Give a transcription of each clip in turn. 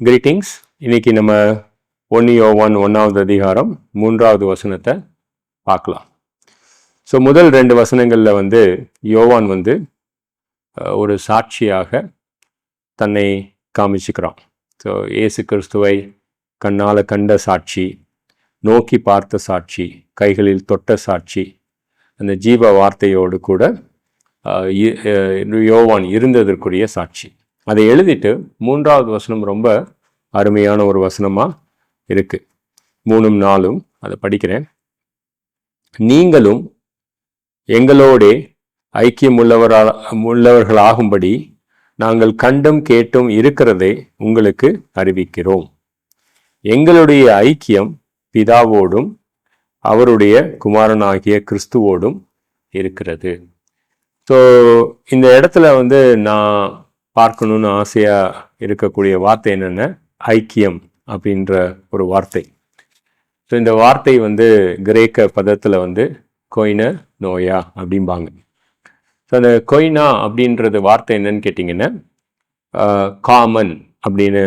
Greetings இன்னைக்கு நம்ம one one ஒன்றாவது அதிகாரம் மூன்றாவது வசனத்தை பார்க்கலாம். ஸோ முதல் ரெண்டு வசனங்களில் வந்து யோவான் வந்து ஒரு சாட்சியாக தன்னை காமிச்சுக்கிறான். ஸோ இயேசு கிறிஸ்துவை கண்ணால் கண்ட சாட்சி நோக்கி பார்த்த சாட்சி கைகளில் தொட்ட சாட்சி அந்த ஜீவ வார்த்தையோடு கூட இ- யோவான் இருந்ததற்குரிய சாட்சி. அதை எழுதிட்டு மூன்றாவது வசனம் ரொம்ப அருமையான ஒரு வசனமாக இருக்கு. மூணும் நாளும் அதை படிக்கிறேன். நீங்களும் எங்களோடே ஐக்கியம் உள்ளவரா உள்ளவர்களாகும்படி நாங்கள் கண்டும் கேட்டும் இருக்கிறதை உங்களுக்கு அறிவிக்கிறோம். எங்களுடைய ஐக்கியம் பிதாவோடும் அவருடைய குமாரனாகிய கிறிஸ்துவோடும் இருக்கிறது. ஸோ இந்த இடத்துல வந்து நான் பார்க்கணும்னு ஆசையாக இருக்கக்கூடிய வார்த்தை என்னென்ன? ஐக்கியம் அப்படின்ற ஒரு வார்த்தை. ஸோ இந்த வார்த்தை வந்து கிரேக்க பதத்தில் வந்து கொய்ன நோயா அப்படிம்பாங்க. ஸோ அந்த கொய்னா அப்படின்றது வார்த்தை என்னன்னு கேட்டிங்கன்னா காமன் அப்படின்னு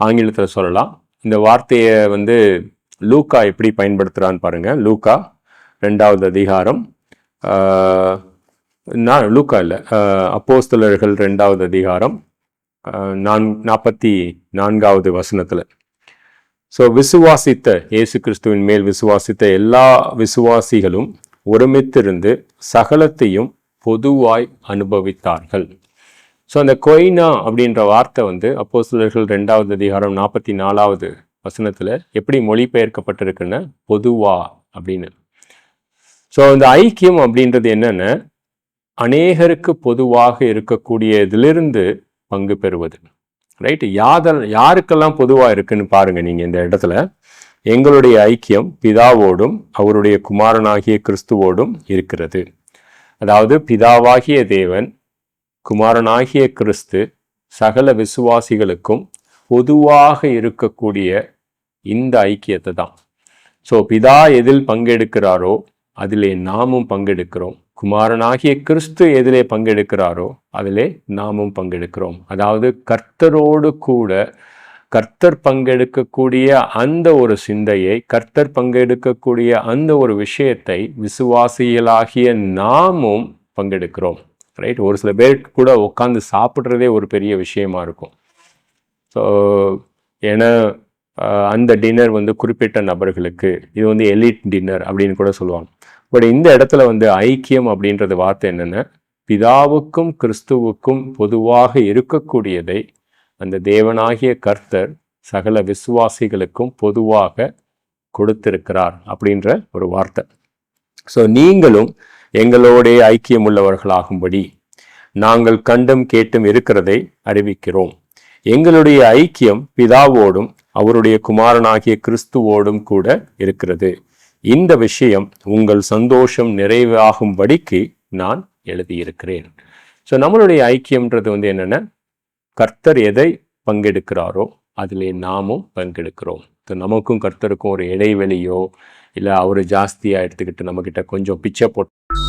ஆங்கிலத்தில் சொல்லலாம். இந்த வார்த்தையை வந்து லூக்கா எப்படி பயன்படுத்துகிறான்னு பாருங்கள் லூக்கா ரெண்டாவது அதிகாரம் நான் லூக்கா இல்லை. அப்போஸ்தலர்கள் ரெண்டாவது அதிகாரம் நான் நாற்பத்தி நான்காவது வசனத்தில். ஸோ விசுவாசித்த இயேசு கிறிஸ்துவின் மேல் விசுவாசித்த எல்லா விசுவாசிகளும் ஒருமித்திருந்து சகலத்தையும் பொதுவாய் அனுபவித்தார்கள். ஸோ அந்த கொய்னா அப்படின்ற வார்த்தை வந்து அப்போஸ்தலர்கள் ரெண்டாவது அதிகாரம் நாற்பத்தி நாலாவது வசனத்தில் எப்படி மொழிபெயர்க்கப்பட்டிருக்குன்னா பொதுவா அப்படின்னு. ஸோ இந்த ஐக்கியம் அப்படின்றது என்னென்ன அநேகருக்கு பொதுவாக இருக்கக்கூடியதிலிருந்து பங்கு பெறுவது. ரைட் யாதல் யாருக்கெல்லாம் பொதுவாக இருக்குன்னு பாருங்க நீங்க இந்த இடத்துல. எங்களுடைய ஐக்கியம் பிதாவோடும் அவருடைய குமாரனாகிய கிறிஸ்துவோடும் இருக்கிறது. அதாவது பிதாவாகிய தேவன் குமாரனாகிய கிறிஸ்து சகல விசுவாசிகளுக்கும் பொதுவாக இருக்கக்கூடிய இந்த ஐக்கியத்தை தான். ஸோ பிதா எதில் பங்கெடுக்கிறாரோ அதிலே நாமும் பங்கெடுக்கிறோம். குமாரனாகிய கிறிஸ்து எதிலே பங்கெடுக்கிறாரோ அதிலே நாமும் பங்கெடுக்கிறோம். அதாவது கர்த்தரோடு கூட கர்த்தர் பங்கெடுக்கக்கூடிய அந்த ஒரு சிந்தையை கர்த்தர் பங்கெடுக்கக்கூடிய அந்த ஒரு விஷயத்தை விசுவாசிகளாகிய நாமும் பங்கெடுக்கிறோம். ரைட் ஒரு சில பேர் கூட உட்காந்து சாப்பிட்றதே ஒரு பெரிய விஷயமா இருக்கும். ஸோ ஏன்னா அந்த டின்னர் வந்து குறிப்பிட்ட நபர்களுக்கு இது வந்து எலிட் டின்னர் அப்படின்னு கூட சொல்லுவாங்க. பட் இந்த இடத்துல வந்து ஐக்கியம் அப்படின்றது வார்த்தை என்னென்ன பிதாவுக்கும் கிறிஸ்துவுக்கும் பொதுவாக இருக்கக்கூடியதை அந்த தேவனாகிய கர்த்தர் சகல விசுவாசிகளுக்கும் பொதுவாக கொடுத்திருக்கிறார் அப்படின்ற ஒரு வார்த்தை. ஸோ நீங்களும் எங்களோடே ஐக்கியம் உள்ளவர்களாகும்படி நாங்கள் கண்டும் கேட்டும் இருக்கிறதை அறிவிக்கிறோம். எங்களுடைய ஐக்கியம் பிதாவோடும் அவருடைய குமாரனாகிய கிறிஸ்துவோடும் கூட இருக்கிறது. இந்த விஷயம் உங்கள் சந்தோஷம் நிறைவாகும்படிக்கு நான் எழுதியிருக்கிறேன். ஸோ நம்மளுடைய ஐக்கியம்ன்றது வந்து என்னென்ன? கர்த்தர் எதை பங்கெடுக்கிறாரோ அதிலே நாமும் பங்கெடுக்கிறோம். ஸோ நமக்கும் கர்த்தருக்கும் ஒரு இடைவெளியோ இல்லை அவர் ஜாஸ்தியாக எடுத்துக்கிட்டு நம்மக்கிட்ட கொஞ்சம் பிச்சை போட்டு